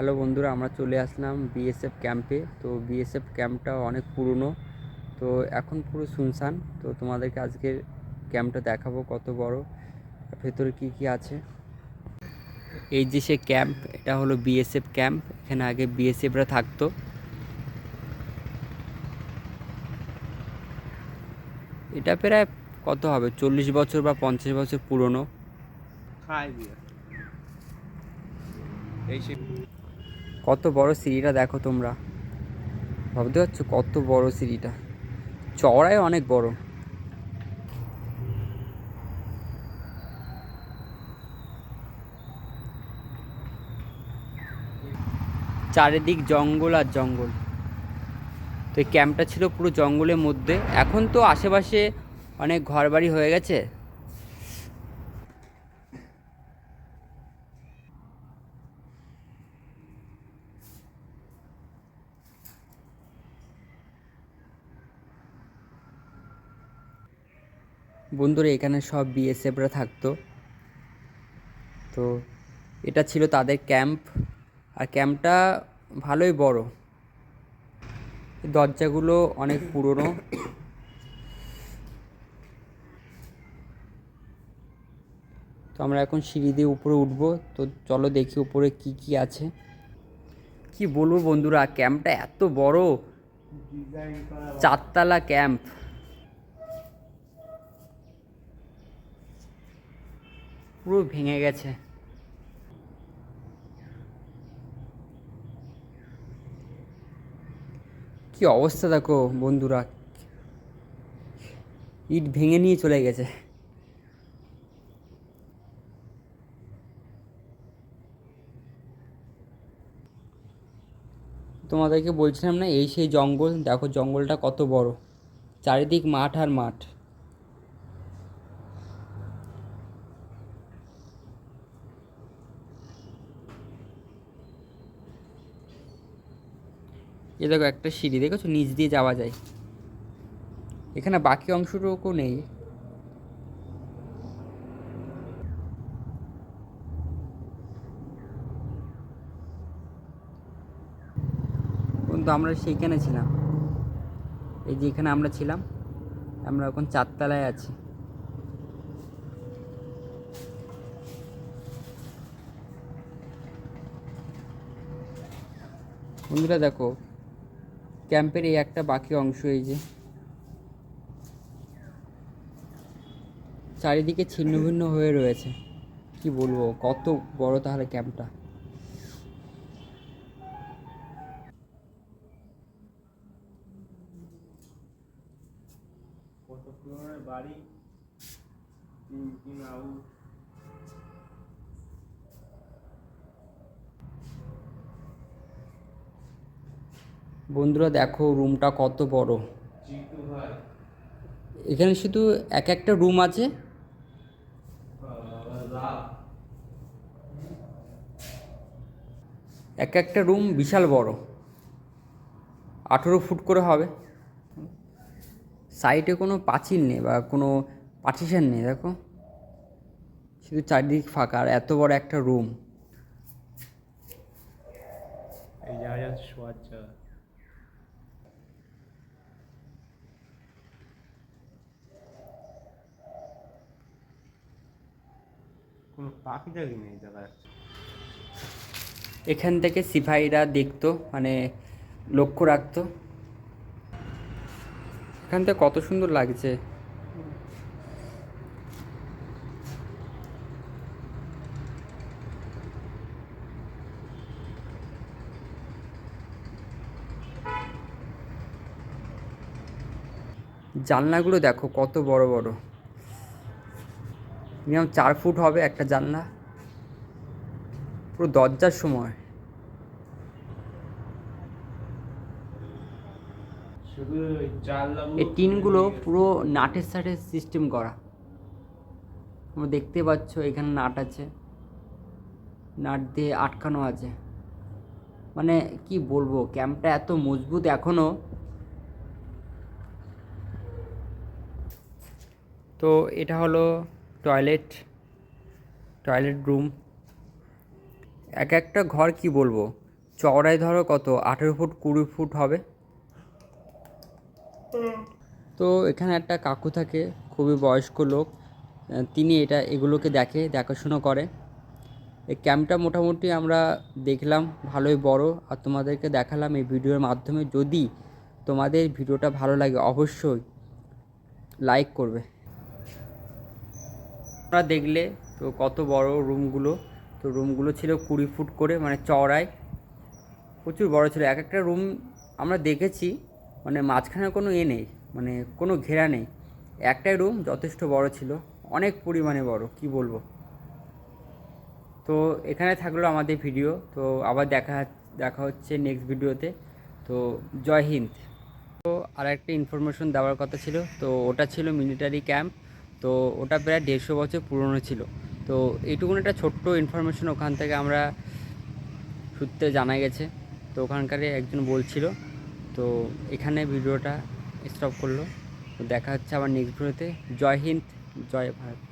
Hello বন্ধুরা, আমরা চলে আসলাম বিএসএফ ক্যাম্পে তো বিএসএফ ক্যাম্পটা অনেক পুরনো। তো এখন পুরো শুনশান। তো তোমাদেরকে আজকের ক্যাম্পটা দেখাবো কত বড়। ভেতরে কি কি আছে? এই যে সে ক্যাম্প এটা হলো বিএসএফ ক্যাম্প এখানে আগে বিএসএফরা থাকতো। এটা প্রায় কত হবে? চল্লিশ বছর বা পঞ্চাশ বছর পুরনো। কত বড় সিঁড়িটা দেখো তোমরা। ভাবতে পারছ কত বড় সিঁড়িটা? চওড়াই অনেক বড়। চারিদিক জঙ্গল আর জঙ্গল। তো এই ক্যাম্পটা ছিল পুরো জঙ্গলের মধ্যে। এখন তো আশেপাশে অনেক ঘরবাড়ি হয়ে গেছে। বন্ধুরা এখানে সব বিএসএফরা থাকতো। তো এটা ছিল তাদের ক্যাম্প। আর ক্যাম্পটা ভালোই বড়। দরজাগুলো অনেক পুরনো। তো আমরা এখন সিঁড়ি দিয়ে উপরে উঠবো। তো চলো দেখি উপরে কি কি আছে। কি বলব বন্ধুরা, ক্যাম্পটা এত বড়। চারতলা ক্যাম্প। পুরো ভেঙে গেছে। কি অবস্থা দেখো বন্ধুরা। ইট ভেঙে নিয়ে চলে গেছে। তোমাদেরকে বলছিলাম না, এই সেই জঙ্গল, দেখো জঙ্গলটা কত বড়। চারিদিক মাঠ আর মাঠ। এ দেখো একটা সিঁড়ি, দেখেছ? নিচ দিয়ে যাওয়া যায়। এখানে বাকি অংশটুকু নেই। কিন্তু আমরা সেইখানে ছিলাম। এই যে এখানে আমরা ছিলাম, আমরা এখন চারতলায় আছি। বন্ধুরা, দেখো ক্যাম্পের এই একটা বাকি অংশ এই যে। চারিদিকে ছিন্ন ভিন্ন হয়ে রয়েছে। কি বলব, কত বড় তাহলে ক্যাম্পটা। বাড়ি তিন তিন আউট বন্ধুরা দেখো রুমটা কত বড়। এখানে শুধু এক একটা রুম আছে। এক একটা রুম বিশাল বড়। আঠেরো ফুট করে হবে। সাইডে কোনো পাঁচিল নেই বা কোনো পার্টিশন নেই, দেখো। শুধু চারিদিক ফাঁকা, আর এত বড় একটা রুম এই জায়গা শোয়ার জায়গা দেখা যাচ্ছে এখান থেকে সিপাহীরা দেখতো মানে লক্ষ্য রাখতো। এখান থেকে কত সুন্দর লাগছে। জানলাগুলো দেখো কত বড় বড়। মিনিমাম চার ফুট হবে একটা জানলা। পুরো দরজার সময়। এই টিনগুলো পুরো নাটের সাথে সিস্টেম করা। তোমরা দেখতে পাচ্ছ এখানে নাট আছে। নাট দিয়ে আটকানো আছে। মানে কি বলব ক্যাম্পটা এত মজবুত এখনও। তো এটা হলো টয়লেট টয়লেট রুম এক একটা ঘর কি বলব? চওড়ায় ধরো কত? আঠেরো ফুট, কুড়ি ফুট হবে। তো এখানে একটা কাকু থাকে, খুবই বয়স্ক লোক। তিনি এটা, এগুলোকে দেখে, দেখাশুনো করে। এই ক্যাম্পটা মোটামুটি আমরা দেখলাম, ভালোই বড়। আর তোমাদেরকে দেখালাম এই ভিডিওর মাধ্যমে। যদি তোমাদের ভিডিওটা ভালো লাগে, অবশ্যই লাইক করবে। তোমরা দেখলে তো কত বড় রুমগুলো। তো রুমগুলো ছিল কুড়ি ফুট করে মানে চওড়ায়। প্রচুর বড় ছিল। এক একটা রুম আমরা দেখেছি মানে মাঝখানে কোনো এ নেই মানে কোনো ঘেরা নেই। একটাই রুম যথেষ্ট বড় ছিল, অনেক পরিমাণে বড়, কি বলব। তো এখানে থাকল আমাদের ভিডিও। তো আবার দেখা দেখা হচ্ছে নেক্সট ভিডিওতে। তো জয় হিন্দ। তো আর একটা ইনফরমেশন দেওয়ার কথা ছিল, তো ওটা ছিল মিলিটারি ক্যাম্প তো ওটা প্রায় দেড়শো বছর পুরনো ছিল। তো এইটুকুন একটা ছোট্ট ইনফরমেশন ওখান থেকে আমরা সূত্রে জানা গেছে। তো ওখানকার একজন বলছিল, তো এখানে ভিডিওটা স্টপ করল। দেখা হচ্ছে আবার নেক্সট ভিডিওতে জয় হিন্দ, জয় ভারত।